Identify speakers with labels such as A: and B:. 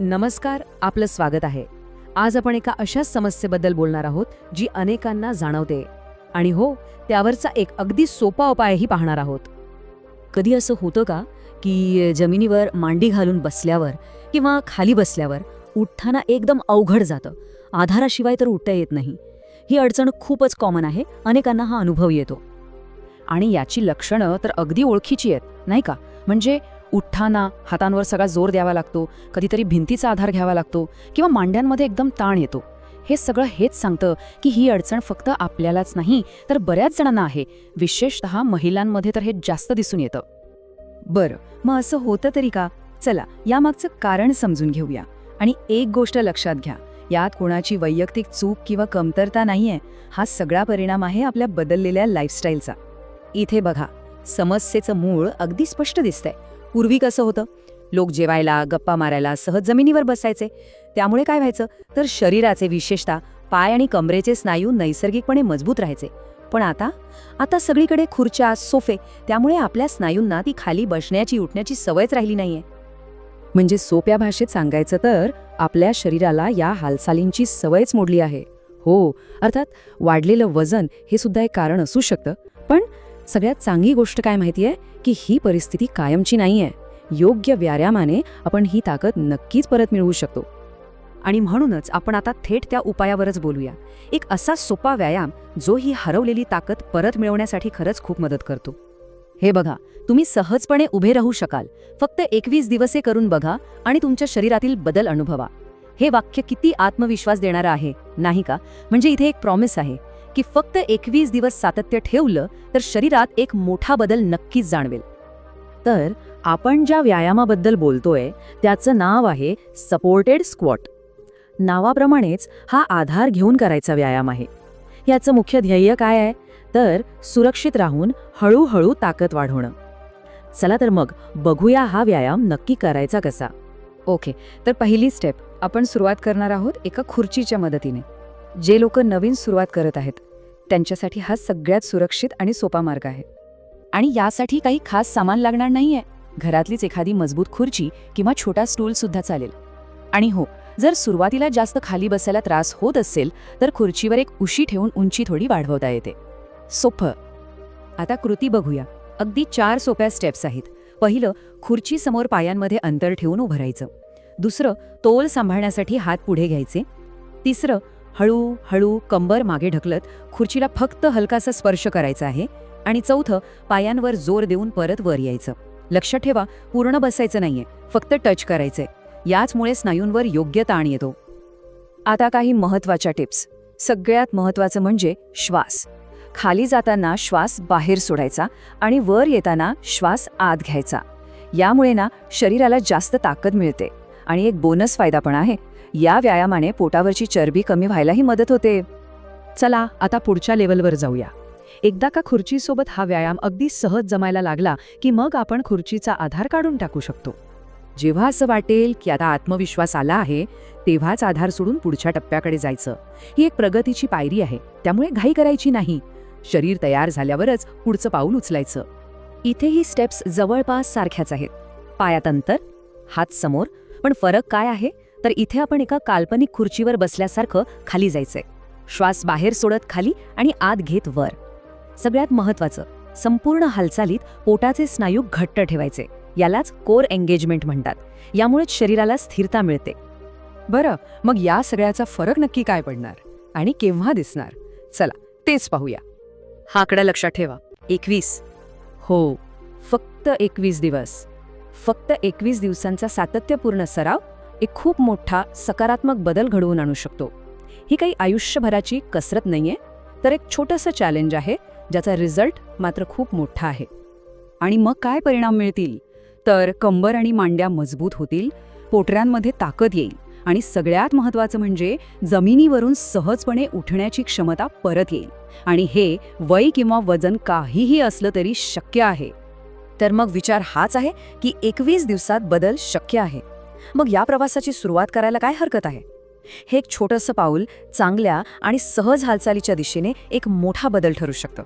A: नमस्कार आपलं स्वागत आहे. आज आपण एका अशाच समस्येबद्दल बोलणार आहोत जी अनेकांना जाणवते. आणि हो त्यावरचा एक अगदी सोपा उपायही पाहणार आहोत.
B: कधी असं होतं का की जमिनीवर मांडी घालून बसल्यावर किंवा खाली बसल्यावर उठताना एकदम अवघड जातं. आधाराशिवाय तर उठता येत नाही. ही अडचण खूपच कॉमन आहे अनेकांना हा अनुभव येतो.
A: आणि याची लक्षणं तर अगदी ओळखीची आहेत नाही का? म्हणजे उठताना हातांवर सगळा जोर द्यावा लागतो कधीतरी भिंतीचा आधार घ्यावा लागतो किंवा मांड्यांमध्ये एकदम ताण येतो. हे सगळं हेच सांगतं की ही अडचण फक्त आपल्यालाच नाही तर बऱ्याच जणांना आहे. विशेषतः महिलांमध्ये तर हे जास्त दिसून येतं.
C: बरं मग असं होतं तरी का? चला यामागचं कारण समजून घेऊया. आणि एक गोष्ट लक्षात घ्या यात कोणाची वैयक्तिक चूक किंवा कमतरता नाहीये. हा सगळा परिणाम आहे आपल्या बदललेल्या लाईफस्टाईलचा
A: इथे बघा समस्येचं मूळ अगदी स्पष्ट दिसतंय. पूर्वी कसं होतं? लोक जेवायला गप्पा मारायला सहज जमिनीवर बसायचे. त्यामुळे काय व्हायचं? तर शरीराचे विशेषतः पाय आणि कमरेचे स्नायू नैसर्गिकपणे मजबूत राहायचे. पण आता? आता सगळीकडे खुर्च्या सोफे त्यामुळे आपल्या स्नायूंना ती खाली बसण्याची उठण्याची सवयच राहिली नाहीये. म्हणजे सोप्या भाषेत सांगायचं तर आपल्या शरीराला या हालचालींची सवयच मोडली आहे. हो अर्थात वाढलेलं वजन हे सुद्धा एक कारण असू शकतं. पण सगळ्यात चांगली गोष्ट काय माहिती आहे? की ही परिस्थिती कायमची नाही आहे योग्य व्यायामाने आपण ही ताकद नक्कीच परत मिळवू शकतो. आणि म्हणूनच आपण आता थेट त्या उपायावरच बोलूया. एक असा सोपा व्यायाम जो ही हरवलेली ताकद परत मिळवण्यासाठी खरंच खूप मदत करतो. हे बघा तुम्ही सहजपणे उभे राहू शकाल. फक्त एकवीस दिवसे करून बघा आणि तुमच्या शरीरातील बदल अनुभवा. हे वाक्य किती आत्मविश्वास देणारं आहे नाही का? म्हणजे इथे एक प्रॉमिस आहे. की फक्त एकवीस दिवस सातत्य ठेवलं तर शरीरात एक मोठा बदल नक्कीच जाणवेल. तर आपण ज्या व्यायामाबद्दल बोलतोय त्याचं नाव आहे सपोर्टेड स्क्वॉट नावाप्रमाणेच हा आधार घेऊन करायचा व्यायाम आहे. याचं मुख्य ध्येय काय आहे? तर सुरक्षित राहून हळूहळू ताकद वाढवणं. चला तर मग बघूया हा व्यायाम नक्की करायचा कसा.
C: ओके तर पहिली स्टेप आपण सुरुवात करणार आहोत एका खुर्चीच्या मदतीने. जे लोक नवीन सुरुवात करत आहेत त्यांच्यासाठी हा सगळ्यात सुरक्षित आणि सोपा मार्ग आहे. आणि यासाठी काही खास सामान लागणार नाहीये. घरातलीच एखादी मजबूत खुर्ची किंवा छोटा स्टूल सुद्धा चालेल. आणि हो जर सुरुवातीला जास्त खाली बसायला त्रास होत असेल तर खुर्चीवर एक उशी ठेवून उंची थोडी वाढवता येते. सोपं.
A: आता कृती बघूया. अगदी चार सोप्या स्टेप्स आहेत. पहिलं खुर्ची समोर पायांमध्ये अंतर ठेवून उभं राहायचं. दुसरं तोल सांभाळण्यासाठी हात पुढे घ्यायचे. तिसरं हळूहळू कंबर मागे ढकलत खुर्चीला फक्त हलकासा स्पर्श करायचा आहे आणि चौथं पायांवर जोर देऊन परत वर यायचं. लक्षात ठेवा पूर्ण बसायचं नाहीये फक्त टच करायचंय. याचमुळे स्नायूंवर योग्य ताण येतो.
C: आता काही महत्त्वाच्या टिप्स. सगळ्यात महत्वाचं म्हणजे श्वास. खाली जाताना श्वास बाहेर सोडायचा आणि वर येताना श्वास आत घ्यायचा. यामुळे ना शरीराला जास्त ताकद मिळते. आणि एक बोनस फायदा पण आहे या व्यायामाने पोटावरची चरबी कमी व्हायलाही मदत होते.
A: चला आता पुढच्या लेवलवर जाऊया. एकदा का खुर्चीसोबत हा व्यायाम अगदी सहज जमायला लागला की मग आपण खुर्चीचा आधार काढून टाकू शकतो. जेव्हा असं वाटेल की आता आत्मविश्वास आला आहे तेव्हाच आधार सोडून पुढच्या टप्प्याकडे जायचं. ही एक प्रगतीची पायरी आहे त्यामुळे घाई करायची नाही. शरीर तयार झाल्यावरच पुढचं पाऊल उचलायचं.
B: इथे ही स्टेप्स जवळपास सारख्याच आहेत. पायात अंतर हात समोर पण फरक काय आहे? तर इथे आपण एका काल्पनिक खुर्चीवर बसल्यासारखं खाली जायचंय. श्वास बाहेर सोडत खाली आणि आत घेत वर. सगळ्यात महत्वाचं संपूर्ण हालचालीत पोटाचे स्नायू घट्ट ठेवायचे. यालाच कोर एंगेजमेंट म्हणतात. यामुळेच शरीराला स्थिरता मिळते.
A: बरं मग या सगळ्याचा फरक नक्की काय पडणार? आणि केव्हा दिसणार? चला तेच पाहूया. हा आकडा लक्षात ठेवा. एकवीस. हो फक्त एकवीस दिवस. फक्त एकवीस दिवसांचा सातत्यपूर्ण सराव एक खूप मोठा सकारात्मक बदल घडवून आणू शकतो. ही काही आयुष्यभराची कसरत नाहीये तर एक छोटंसं चॅलेंज आहे ज्याचा रिझल्ट मात्र खूप मोठा आहे.
C: आणि मग काय परिणाम मिळतील? तर कंबर आणि मांड्या मजबूत होतील पोटऱ्यांमध्ये ताकद येईल आणि सगळ्यात महत्त्वाचं म्हणजे जमिनीवरून सहजपणे उठण्याची क्षमता परत येईल. आणि हे वय किंवा वजन काहीही असलं तरी शक्य आहे.
A: तर मग विचार हाच आहे की एकवीस दिवसात बदल शक्य आहे. मग या प्रवासाची सुरुवात करायला काय हरकत आहे? हे एक छोटंसं पाऊल चांगल्या आणि सहज हालचालीच्या दिशेने एक मोठा बदल ठरू शकतं.